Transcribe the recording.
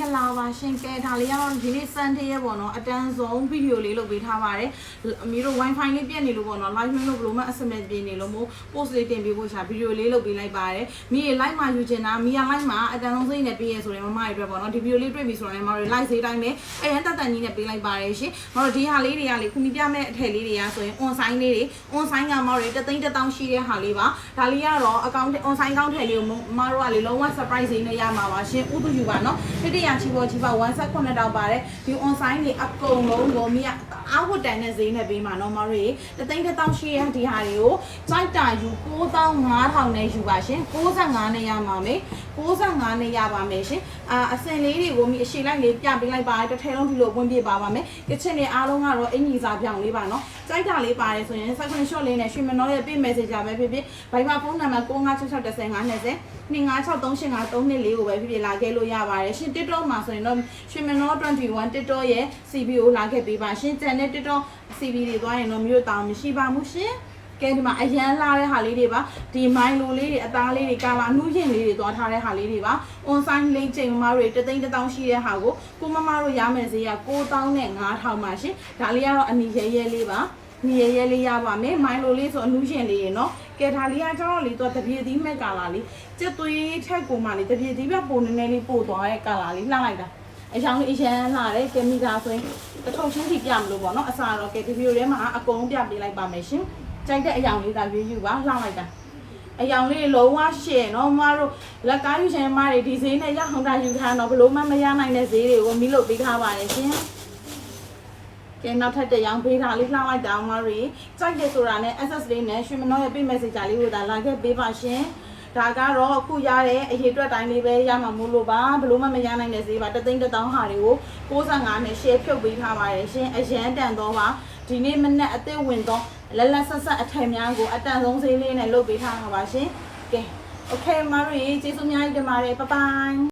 ္ဂလာပါရှင်ကဲဒါလေးကတော့ဒီနေ့ Sunday ရဲ့ပေါ့နော်အတန်းဆုံးဗီဒီယိုလေးလုပ်ပေးထားပါတယ်အမီတို့ Wi-Fi လေးပြတ်နေလို့ပေါ့နော် live လို့ဘယ်လိုမှအဆင်မပြေနေလို့မို့ post လေးတင်ပေးဖို့ရှာဗီဒီယိုလေးလုပ်ပေးလိုက်ပါတယ်မိရ live မှာယူချင်တာမိရ live မှာအတန်းဆုံးစိတ်နဲ့ပေးရဆိုရင်မမရဲ့အတွက်ပေါ့နော်ဒီဗီဒီယိုလေးတွေ့ပြီဆိုတော့လည်းမတို့ live ဈေးတိုင်းပဲအရင်တက်တန်ကြီးနဲ့ပေးလိုက်ပါတယ်ရှင်မတို့ဒီဟာလေးတွေကလေခုမိပြမဲ့အထည်လေးတွေကဆိုရင် on sign လေးတွေ on sign ကမတို့တသိန်းတစ်တောင်းရှိတဲ့ဟာလေးပါဒါလေးကတော့ account on sign account ထည်လေးကိုမတို့ကလေလုံးဝ surprise ဈေးနဲ့ရမှာပါရှင်ဥတူယူပါနော်တတိယချီပေါ်ချီပါ1 set 9တောက်ပါတယ်ဒီ on sign တွေအကုန်လုံးကိုမိရအောက်ဝတ်တန်တဲ့ဈေးနဲ့ပေးမှာနော်မတို့ရေတသိန်းတစ်တောင်းရှိတဲ့ဒီဟာတွေကိုစိုက်တာယူ9500နဲ့ယူပါရှင်65နဲ့ရမှာမေ65နဲ့ရပါမယ်ရှင်အာအစင်လေးတွေကိုမိအရှိလိုက်လေးပြပေးလိုက်ပါတယ်တစ်ထဲလုံးဒီလိုဝင်ပြပါပါမယ်ကချင်တွေအားလုံးကတော့အင်ကြီးစာပြောင်းလေးပါနော်စိုက်တာလေးပါတယ်ဆိုရင် second shot လေးနဲ့ရွှေမနောရဲ့ပေး message ပဲဖြစ်ဖြစ် Viber ဖုန်းနံပါတ်95661520 253853လေးကိုပဲဖြစ်ဖြစ်လာခဲ့လို့ရပါတယ်ရှင် TikTok မှာဆိုရင်တော့ရွှေမနော21 TikTok ရဲ့ CB ကိုလာခဲ့ပေးပါရှင်ကျန်တဲ့ TikTok CB တွေသွားရင်တော့မျိုးတောင်မရှိပါဘူးရှင်ကဲဒီမှာအရန်လာတဲ့ဟာလေးတွေပါဒီမိုင်းလိုလေးတွေအသားလေးတွေကာလာနှူးရင်လေးတွေသွားထားတဲ့ဟာလေးတွေပါ on sign လိမ့်ချိန်မမတို့တွေတသိန်းတစ်တောင်းရှိတဲ့ဟာကိုကိုမမတို့ရမယ်ဈေးက9000နဲ့9000ပါရှင်ဒါလေးကတော့အနီရဲရဲလေးပါ နီရဲရဲလေးရပါမယ်မိုင်းလိုလေးဆိုအနူးရှင်လေးရေနော်ကဲဒါလေးကကျတော့လေတော့တပြေသီးမဲ့ကာလာလေးကျက်သွေးထက်ကိုမှလေတပြေသီးပဲပုံနေနေလေးပို့သွားတဲ့ကာလာလေးလှလိုက်တာအချောင်းလေးအရန်လှတယ်ကဲမိသားဆိုရင်တစ်ထုံချင်းထိပြမလို့ပေါ့နော်အစားတော့ကဲဒီဗီဒီယိုထဲမှာအကုန်ပြပေးလိုက်ပါမယ်ရှင်ကြိုက်တဲ့အယောင်လေးသာရွေးယူပါလှလိုက်တာအယောင်လေးလုံးဝရှယ်နော်မတို့လက်ကားယူရှင်မတွေဒီဈေးနဲ့ရအောင်တာယူထားတော့ဘလို့မှမရနိုင်တဲ့ဈေးတွေကိုမိလို့ပေးထားပါတယ်ရှင် ကဲနောက်ထပ်တစ်ရောင်ပေးထားလေးလှောက်လိုက်တာမတွေကြိုက်တယ်ဆိုတာနဲ့ access လေးနဲ့ရွှေမနောရဲ့ပေး message လေးကိုဒါလာခဲ့ပေးပါရှင်ဒါကတော့အခုရတဲ့အရေးအတွက်တိုင်းလေးပဲရမှာမို့လို့ပါဘလို့မှမရနိုင်တဲ့ဈေးပါတသိန်းတစ်တောင်းဟာတွေကို65နဲ့ share ဖြုတ်ပေးထားပါတယ်ရှင်အရန်တန်တော့ပါဒီနေ့မနေ့အသက်ဝင်တော့လက်လက်ဆက်ဆက်အထည်များကိုအတန်ဆုံးဈေးလေးနဲ့လုပ်ပေးထားတာပါရှင်ကဲ Okay မတို့ရေကျေးဇူးအများကြီးတင်ပါတယ်ဘိုင်ဘိုင်